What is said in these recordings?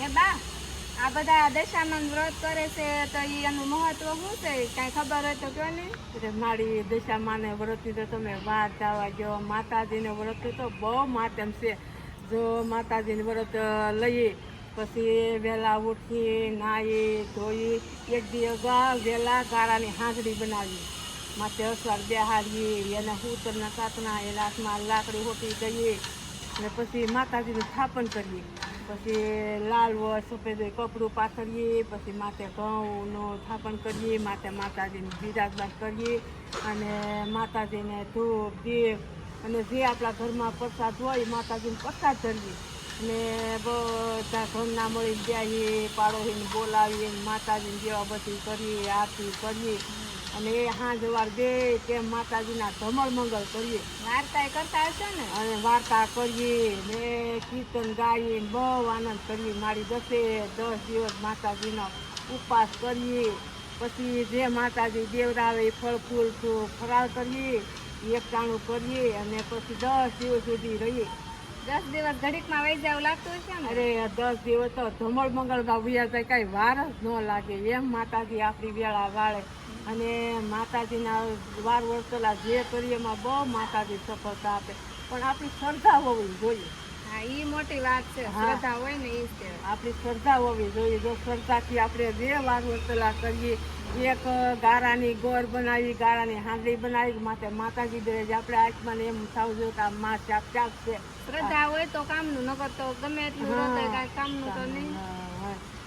હે બા, આ બધા દશામાન વ્રત કરે છે તો એનું મહત્વ શું છે? કાંઈ ખબર હોય તો કહો ને? મારી દશામાને વ્રતની તો તમે વાત જવા ગયો, માતાજીને વ્રત તો બહુ માતમ છે. જો માતાજીને વ્રત લઈએ, પછી વહેલા ઉઠી નાહી, ધોઈ, એક દી અગાઉ વહેલા ગાળાની હાંસડી બનાવી માથે અસવાર બેહાડીએ, એને ઉતરના કાતના એ હાથમાં લાકડી હોટી દઈએ ને પછી માતાજીનું સ્થાપન કરીએ. પછી લાલ હોય સફેદ હોય કપડું પાથરીએ, પછી માથે ઘઉંનું સ્થાપન કરીએ, માથે માતાજીને બિરાજદાર કરીએ અને માતાજીને ધૂપ, દીપ અને જે આપણા ઘરમાં પ્રસાદ હોય માતાજીને પ્રસાદ ધરીએ. અને બધા ઘરના મળી જાય પાડોશીને બોલાવીએ, માતાજીને જેવા બધી કરીએ, આરતી કરીએ. અને એ વાર બે તેમ માતાજીના ધમળ મંગળ કરીએ. વાર્તા કરતા હશો ને? અને વાર્તા કરીએ ને કીર્તન ગાઈએ બહુ આનંદ કરીએ. મારી દસે દસ દિવસ માતાજીનો ઉપવાસ કરીએ. પછી જે માતાજી દેવરાવે એ ફળ ફૂલ ફરાળ કરીએ એકટાણું કરીએ અને પછી દસ દિવસ સુધી રહીએ. દસ દિવસ ઘડીકમાં વહી જાવ લાગતું હશે ને? અરે દસ દિવસ તો ધમળ મંગળમાં ઉયા જાય કાંઈ વાર જ ન લાગે. એમ માતાજી આપણી વેળા વાળે. અને માતાજીના વાર વર્તલા જે કરીએ એમાં બહુ માતાજી સફળતા આપે. પણ આપણી શ્રદ્ધા હોવી જોઈએ. હા એ મોટી વાત છે. શ્રદ્ધા હોય ને એ છે આપણી શ્રદ્ધા હોવી જોઈએ. જો શ્રદ્ધાથી આપણે બે વાર વર્તલા કરીએ એક ગારાની ગોળ બનાવી ગારાની હાંડી બનાવી માટે માતાજી દરે જ આપણે આત્માને એમ થાવું જોઈએ કે આ માં ચાપ ચાપ છે. શ્રદ્ધા હોય તો કામનું નકર તો ગમે એટલું કામનું તો નહીં.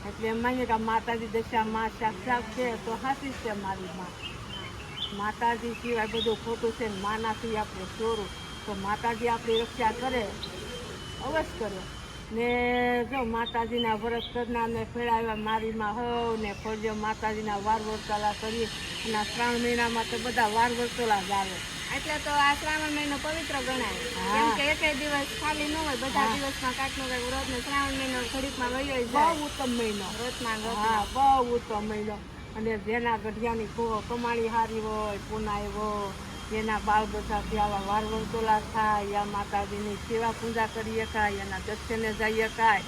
એટલે એમ માનીએ કે માતાજી દશા માં સાક્ષાત છે, તો હાથી છે મારી માતાજી સિવાય બધું ખોટું છે માનાથી આપણે ચોરું. તો માતાજી આપણી રક્ષા કરે, અવશ્ય કરે. ને જો માતાજીના વરસ કરનારને ફેળાવ્યા મારી માં હવ ને ફળજો માતાજીના વાર વરસાલા કરીએ. અને શ્રાવણ મહિનામાં તો બધા વાર વરસોલા જ આવે. એટલે તો આ શ્રાવણ મહિનો પવિત્ર ગણાય. કેમ કે એક દિવસ ખાલી ન હોય બધા. દિવસમાં કાંઈક નો વ્રત ને શ્રાવણ મહિનો ઘડીકમાં વયો બહુ ઉત્તમ મહિનો. વ્રતમાં માં હા બહુ ઉત્તમ મહિનો. અને જેના ગઢિયાની કમાણી હારી હોય પુનાય હોય જેના બાળ બધાથી આવા વાર વરતોલા થાય યા માતાજીની સેવા પૂજા કરી શકાય એના દર્શને જઈ શકાય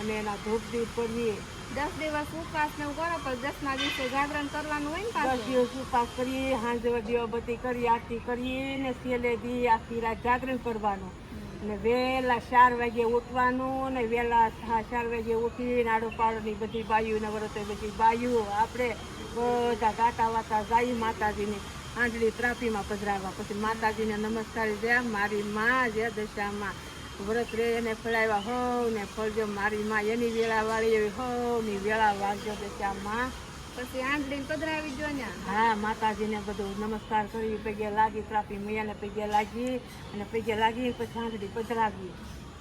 અને એના ધૂપ દીપ કરીએ દસ દિવસ ઉપવાસ ને કરો પણ દસ ના દિવસે જાગરણ કરવાનું હોય ને દસ દિવસ ઉપવાસ કરીએ સાંજે દીવાબત્તી કરી આરતી કરીએ ને સેલે દી આખી રાત જાગરણ કરવાનું. ને વહેલા ચાર વાગે ઉઠવાનું ને વહેલા ચાર વાગે ઉઠીને આડો પાડોની બધી બાયું ને વરતે બધી બાયું આપણે બધા ગાતા વાતા જાય માતાજીની આંજળી ત્રાપીમાં પધરાવવા. પછી માતાજીને નમસ્કાર દે મારી માં જે દશામાં વ્રત રે એને ફળાવ્યા હોવ ને ફળજો મારી માં એની વેળા વાળી એવી હોવની વેળા વાળજો દશામાં પછી આંગળી પધરાવી જો ને. હા માતાજીને બધું નમસ્કાર કરી પગે લાગી ત્રાપી મૈયાને પગે લાગી અને પગે લાગી પછી આંગળી પધરાવી.